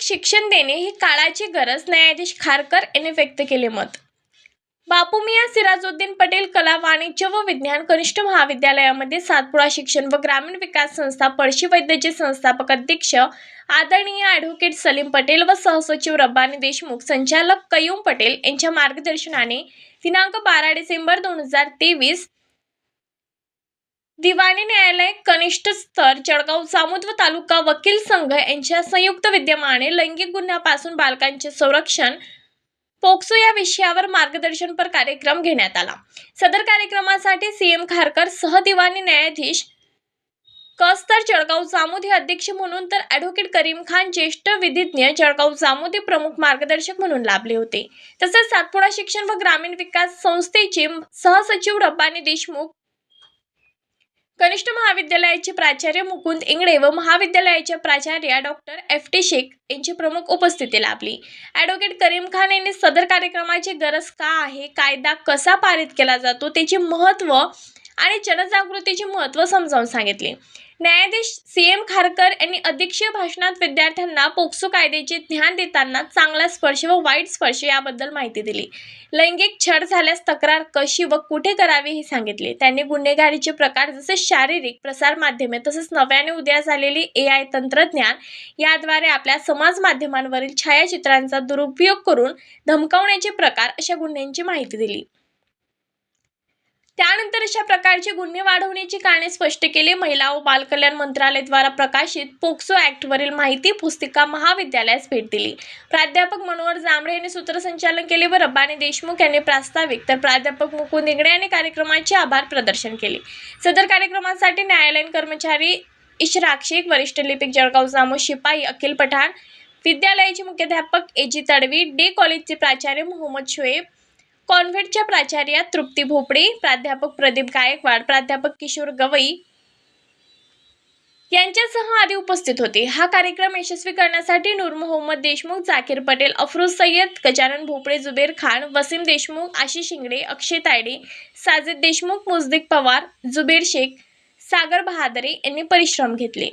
लैंगिक शिक्षण देणे ही काळाची गरज न्यायाधीश खारकर यांनी व्यक्त केले मत. बापूमिया सिराजुद्दीन पटेल कला वाणिज्य व विज्ञान कनिष्ठ महाविद्यालयामध्ये सातपुडा शिक्षण व ग्रामीण विकास संस्था पळशी वैद्यचे संस्थापक अध्यक्ष आदरणीय ॲडव्होकेट सलीम पटेल व सहसचिव रब्बानी देशमुख संचालक कयूम पटेल यांच्या मार्गदर्शनाने दिनांक बारा डिसेंबर दोन हजार तेवीस दिवाणी न्यायालय कनिष्ठ स्तर जळगाव जामोद व तालुका वकील संघ यांच्या संयुक्त विद्यमाने लैंगिक गुन्ह्यापासून बालकांचे संरक्षण पोक्सो या विषयावर मार्गदर्शनपर कार्यक्रम घेण्यात आला. सदर कार्यक्रमासाठी सीएम खारकर सहदिवाणी न्यायाधीश कस्तर जळगाव जामोद हे अध्यक्ष म्हणून तर ॲडव्होकेट करीम खान ज्येष्ठ विधिज्ञ जळगाव जामोद हे प्रमुख मार्गदर्शक म्हणून लाभले होते. तसेच सातपुडा शिक्षण व ग्रामीण विकास संस्थेचे सहसचिव रब्बानी देशमुख कनिष्ठ महाविद्यालयाचे प्राचार्य मुकुंद इंगडे व महाविद्यालयाच्या प्राचार्या डॉक्टर एफ टी शेख यांची प्रमुख उपस्थिती लाभली. ॲडव्होकेट करीम खान यांनी सदर कार्यक्रमाची गरज का आहे कायदा कसा पारित केला जातो त्याचे महत्त्व आणि जनजागृतीचे महत्त्व समजावून सांगितले. न्यायाधीश सी एम खारकर यांनी अध्यक्षीय भाषणात विद्यार्थ्यांना पोक्सो कायद्याचे ज्ञान देताना चांगला स्पर्श व वाईट स्पर्श याबद्दल माहिती दिली. लैंगिक छळ झाल्यास तक्रार कशी व कुठे करावी हे सांगितले. त्यांनी गुन्हेगारीचे प्रकार जसे शारीरिक प्रसार माध्यमे तसेच नव्याने उदयास झालेली ए आय तंत्रज्ञान याद्वारे आपल्या समाज माध्यमांवरील छायाचित्रांचा दुरुपयोग करून धमकावण्याचे प्रकार अशा गुन्ह्यांची माहिती दिली. त्यानंतर अशा प्रकारचे गुन्हे वाढवण्याची कारणे स्पष्ट केली. महिला व बालकल्याण मंत्रालयाद्वारा प्रकाशित पोक्सो ॲक्टवरील माहिती पुस्तिका महाविद्यालयास भेट दिली. प्राध्यापक मनोहर जांभळे यांनी सूत्रसंचालन केले व रब्बानी देशमुख यांनी प्रास्ताविक तर प्राध्यापक मुकुंद इंगडे यांनी कार्यक्रमाचे आभार प्रदर्शन केले. सदर कार्यक्रमासाठी न्यायालयीन कर्मचारी इशराक शेख वरिष्ठ लिपिक जळगाव जामो शिपाई अखिल पठाण विद्यालयाचे मुख्याध्यापक ए जी तडवी डे कॉलेजचे प्राचार्य मोहम्मद शोएब कॉन्व्हेंटच्या प्राचार्या तृप्ती भोपडे प्राध्यापक प्रदीप गायकवाड प्राध्यापक किशोर गवई यांच्यासह आधी उपस्थित होते. हा कार्यक्रम यशस्वी करण्यासाठी नूर मोहम्मद देशमुख जाकीर पटेल अफरोज सय्यद गजानन भोपळे जुबेर खान वसीम देशमुख आशिष शिंगडे अक्षय तायडे साजिद देशमुख मुजदिक पवार जुबेर शेख सागर बहादरे यांनी परिश्रम घेतले.